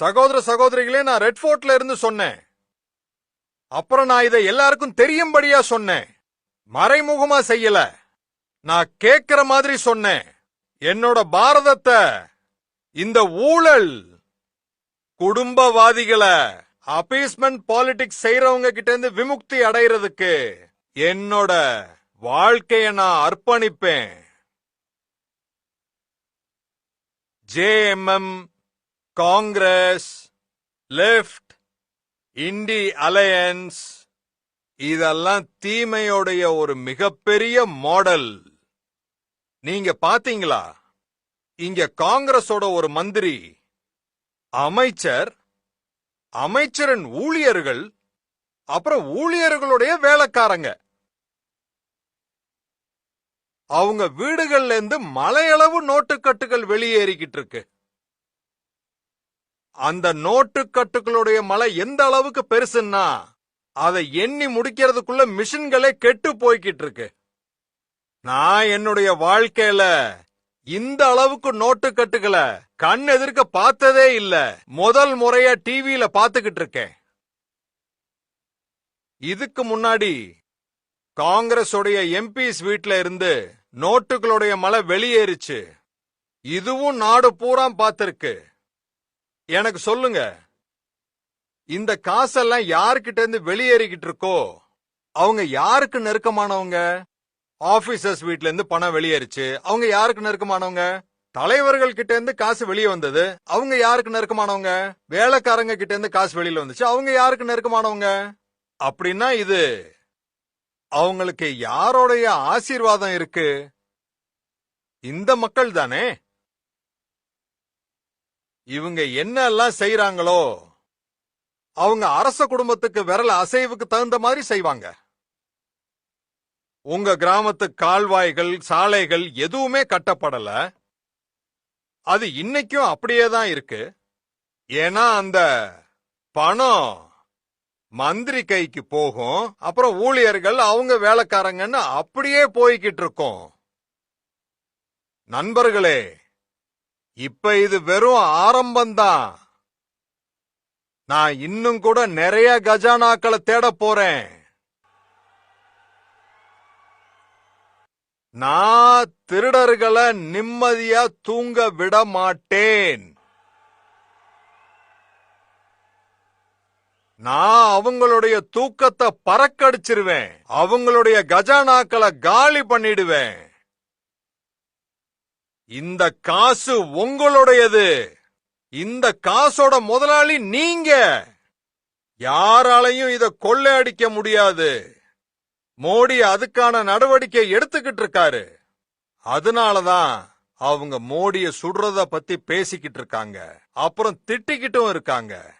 சகோதர சகோதரிகளே நான் ரெட் ஃபோர்ட்ல இருந்து சொன்னேன். அப்புறம் நான் இதை எல்லாருக்கும் தெரியும்படியா சொன்னேன். மறைமுகமா செய்யல. நான் கேக்குற மாதிரி சொன்னேன். என்னோட பாரதத்தை இந்த ஊழல் குடும்பவாதிகளை அப்பீஸ்மெண்ட் பாலிடிக்ஸ் செய்யறவங்க கிட்ட இருந்து விமுக்தி அடைகிறதுக்கு என்னோட வாழ்க்கைய நான் அர்ப்பணிப்பேன். JMM Congress left INDI alliance இதெல்லாம் தீமையோடைய ஒரு மிகப்பெரிய மாடல். நீங்க பாத்தீங்களா? இங்க காங்கிரஸோட ஒரு மந்திரி அமைச்சர் அமைச்சரின் ஊழியர்கள் அப்புறம் ஊழியர்களுடைய வேலைக்காரங்க. அவங்க வீடுகள்ல இருந்து மலையளவு நோட்டுக்கட்டுகள் வெளியேறிக்கிட்டு இருக்கு. அந்த நோட்டுக்கட்டுகளுடைய மலை எந்த அளவுக்கு பெருசுன்னா அதை எண்ணி முடிக்கிறதுக்குள்ள மிஷின்களே கெட்டு போய்கிட்டு இருக்கு. நான் என்னுடைய வாழ்க்கையில இந்த அளவுக்கு நோட்டுக்கட்டுகளை கண் எதிர்க்க பார்த்ததே இல்ல. முதல் முறையா டிவியில பாத்துக்கிட்டு இருக்கேன். இதுக்கு முன்னாடி காங்கிரஸோடைய எம்பிஸ் வீட்ல இருந்து நோட்டுகளுடைய மலை வெளியேறிச்சு. இதுவும் நாடு பூரா பார்த்திருக்கு. எனக்கு சொல்லுங்க. இந்த காசெல்லாம் யாருக்கிட்ட இருந்து வெளியேறிக்கிட்டு இருக்கோ அவங்க யாருக்கு நெருக்கமானவங்க? ஆபீசர்ஸ் வீட்ல இருந்து பணம் வெளியேறிச்சு அவங்க யாருக்கு நெருக்கமானவங்க? தலைவர்கள் கிட்ட இருந்து காசு வெளியே வந்தது அவங்க யாருக்கு நெருக்கமானவங்க? வேலைக்காரங்க கிட்ட இருந்து காசு வெளியில வந்துச்சு அவங்க யாருக்கு நெருக்கமானவங்க? அப்படின்னா இது அவங்களுக்கு யாரோடைய ஆசீர்வாதம் இருக்கு? இந்த மக்கள் தானே இவங்க என்னெல்லாம் செய்யறாங்களோ அவங்க அரச குடும்பத்துக்கு விரல அசைவுக்கு தகுந்த மாதிரி செய்வாங்க. உங்க கிராமத்து கால்வாய்கள் சாலைகள் எதுவுமே கட்டப்படல. அது இன்னைக்கும் அப்படியே தான் இருக்கு. ஏன்னா அந்த பணம் மந்திரி கைக்கு போகும். அப்புறம் ஊழியர்கள் அவங்க வேலைக்காரங்கன்னு அப்படியே போய்கிட்டு இருக்கும். நண்பர்களே இப்ப இது வெறும் ஆரம்பம்தான். நான் இன்னும் கூட நிறைய கஜானாக்களை தேட போறேன். நான் திருடர்களை நிம்மதியா தூங்க விட மாட்டேன். நான் அவங்களுடைய தூக்கத்தை பறக்கடிச்சிருவேன். அவங்களுடைய கஜானாக்களை காலி பண்ணிடுவேன். இந்த காசு உங்களுடையது. இந்த காசோட முதலாளி நீங்க. யாராலையும் இத கொள்ளையடிக்க முடியாது. மோடி அதுக்கான நடவடிக்கை எடுத்துக்கிட்டு இருக்காரு. அதனாலதான் அவங்க மோடிய சுடுறத பத்தி பேசிக்கிட்டு இருக்காங்க. அப்புறம் திட்டிக்கிட்டும் இருக்காங்க.